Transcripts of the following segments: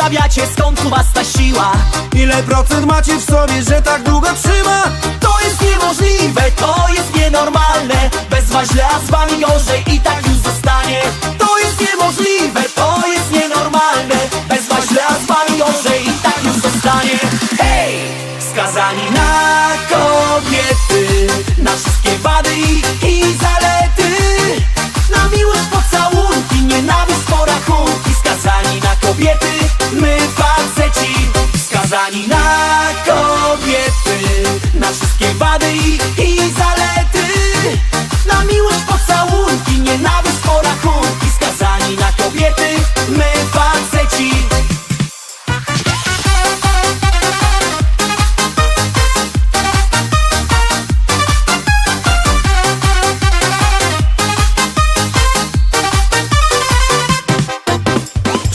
zastanawiacie skąd tu was ta siła? Ile procent macie w sobie, że tak długo trzyma? To jest niemożliwe, to jest nienormalne. Bez was źle, a z wami gorzej i tak już zostanie. To jest niemożliwe, to jest nienormalne. Bez was źle, a z wami gorzej i tak już zostanie. Hej! Skazani na kobiety Na wszystkie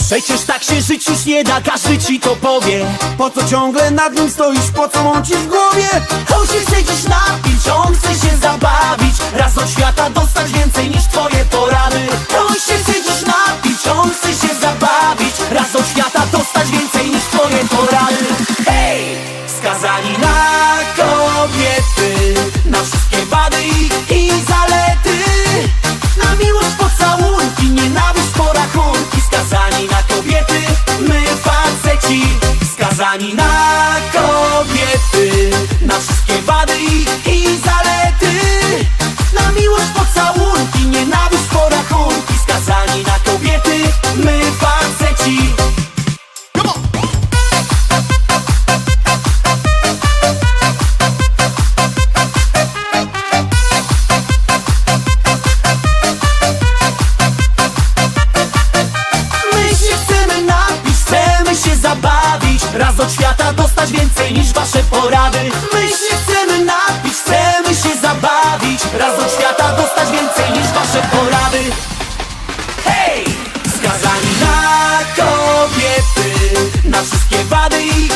Przecież tak się żyć już nie da, każdy ci to powie. Po co ciągle nad nim stoisz, po co on ci w głowie? On się chce dziś napić, on chce się zabawić. Raz od świata dostać więcej niż twoje porady. On się chce dziś napić, on chce się zabawić. Raz od świata dostać więcej niż twoje porady. Hej! Skazani na kobiety Na wszystkie wady i, Skazani na kobiety więcej niż wasze porady My się chcemy napić, chcemy się zabawić Raz od świata dostać więcej niż wasze porady Hej! Skazani na kobiety Na wszystkie wady i,